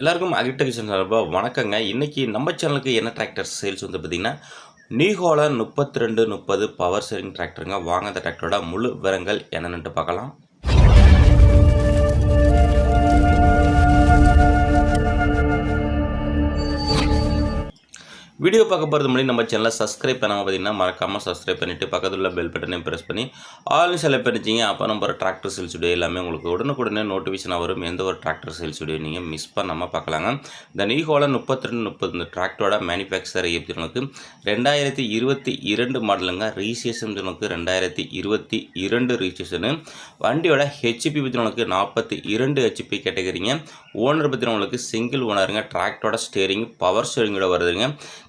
எல்லாருக்கும் அக்ரிடெக்சர் சார்பாக வணக்கங்க. இன்றைக்கி நம்ம சேனலுக்கு என்ன டிராக்டர் சேல்ஸ் வந்து பார்த்திங்கன்னா நீகோல முப்பத்தி ரெண்டு முப்பது பவர் சேரிங் டிராக்டருங்க வாங்க அந்த டிராக்டரோட முழு விவரங்கள் என்னென்னுட்டு பார்க்கலாம். வீடியோ பார்க்க போகிறது முன்னாடி நம்ம சேனலை சப்ஸ்கிரைப் பண்ணாமல் பார்த்தீங்கன்னா மறக்காமல் சப்ஸ்கிரைப் பண்ணிவிட்டு பக்கத்தில் உள்ள பெல் பட்டனையும் ப்ரெஸ் பண்ணி ஆல் செலக்ட் பண்ணிச்சிங்க அப்போ நம்ம டிராக்டர் சேல்ஸ் வீடியோ எல்லாமே உங்களுக்கு உடனுக்குடனே நோட்டிஃபிகேஷன் வரும். எந்த ஒரு டிராக்டர் சேல்ஸ் வீடியோ நீங்கள் மிஸ் பண்ணாமல் பார்க்கலாங்க. இந்த நீகோல முப்பத்தி ரெண்டு முப்பது இந்த டிராக்டரோட மேனுஃபேக்சர் எப்படி உனக்கு ரெண்டாயிரத்தி இருபத்தி இரண்டு மாடலுங்க ரீசேஷன் உனக்கு ரெண்டாயிரத்தி இருபத்தி இரண்டு ரீசேஷனு வண்டியோட ஹெச்பி பற்றி உனக்கு நாற்பத்தி இரண்டு ஹெச்பி கேட்டகரிங்க ஓனர் பற்றி உங்களுக்கு சிங்கிள் ஓனருங்க டிராக்டரோட ஸ்டேரிங் பவர் ஸ்டேரிங்கோட வருதுங்க.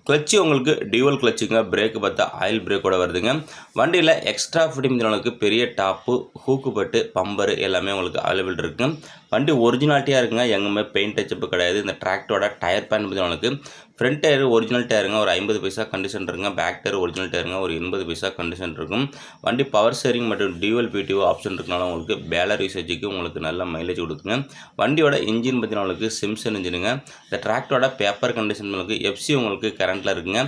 கிளச்சு உங்களுக்கு டியூவல் கிளச்சுங்க பிரேக்கு பார்த்தா ஆயில் பிரேக்கோட வருதுங்க. வண்டியில் எக்ஸ்ட்ரா ஃபிட்டிங் உங்களுக்கு பெரிய டாப்பு ஹூக்கு பட்டு பம்பரு எல்லாமே உங்களுக்கு அவைலபிள் இருக்குது வண்டி ஒரிஜினாலிட்டியாக இருக்குங்க எங்கேயுமே பெயிண்ட் டச்சப்பு கிடையாது. இந்த டிராக்டரோட டயர் பேன் பற்றி உங்களுக்கு ஃப்ரண்ட் டயர் ஒரிஜினல் டயருங்க ஒரு ஐம்பது பைசா கண்டிஷன் இருக்குங்க. பேக் டயர் ஒரிஜினல் டயருங்க ஒரு எண்பது பைசா கண்டிஷன் இருக்கும். வண்டி பவர் ஸ்டேரிங் மற்றும் டியூவல் பிடிஓ ஆப்ஷன் இருக்கனால உங்களுக்கு பேலர் யூசேஜுக்கு உங்களுக்கு நல்ல மைலேஜ் கொடுக்குங்க. வண்டியோட இன்ஜின் பற்றினவங்களுக்கு சிம்சன் இன்ஜினுங்க இந்த டிராக்டரோட பேப்பர் கண்டிஷன் உங்களுக்கு எஃப்சி உங்களுக்கு கரண்ட் கரண்ட்டில் இருக்குங்க.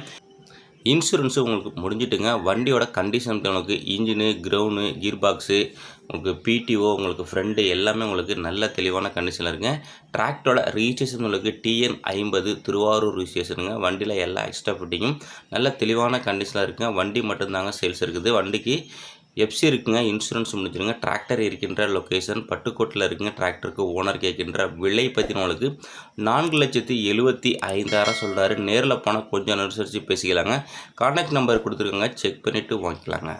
இன்சூரன்ஸு உங்களுக்கு முடிஞ்சிட்டுங்க. வண்டியோட கண்டிஷன் உங்களுக்கு இன்ஜினு க்ரௌனு கீர் பாக்ஸு உங்களுக்கு பிடிஓ உங்களுக்கு ஃப்ரெண்டு எல்லாமே உங்களுக்கு நல்ல தெளிவான கண்டிஷனில் இருக்குங்க. டிராக்டரோட ரிஜிஸ்ட்ரேஷன் உங்களுக்கு டிஎன் ஐம்பது திருவாரூர் ரிஜிஸ்ட்ரேஷனுங்க வண்டியில் எல்லா எக்ஸ்ட்ரா ஃபிட்டிங்கும் நல்ல தெளிவான கண்டிஷனில் இருக்குங்க. வண்டி மட்டும்தாங்க சேல்ஸ் இருக்குது. வண்டிக்கு எஃப்சி இருக்குங்க இன்சூரன்ஸ் முடிஞ்சிருங்க டிராக்டர் இருக்கின்ற லொக்கேஷன் பட்டுக்கோட்டில் இருக்குங்க டிராக்டருக்கு ஓனர் கேட்கின்ற விலை பற்றினவங்களுக்கு நான்கு லட்சத்தி எழுபத்தி ஐந்தாயிரம் சொல்கிறாரு நேரில் போனால் கொஞ்சம் அனுசரித்து பேசிக்கலாங்க. கான்டாக்ட் நம்பர் கொடுத்துருக்கோங்க செக் பண்ணிவிட்டு வாங்கிக்கலாங்க.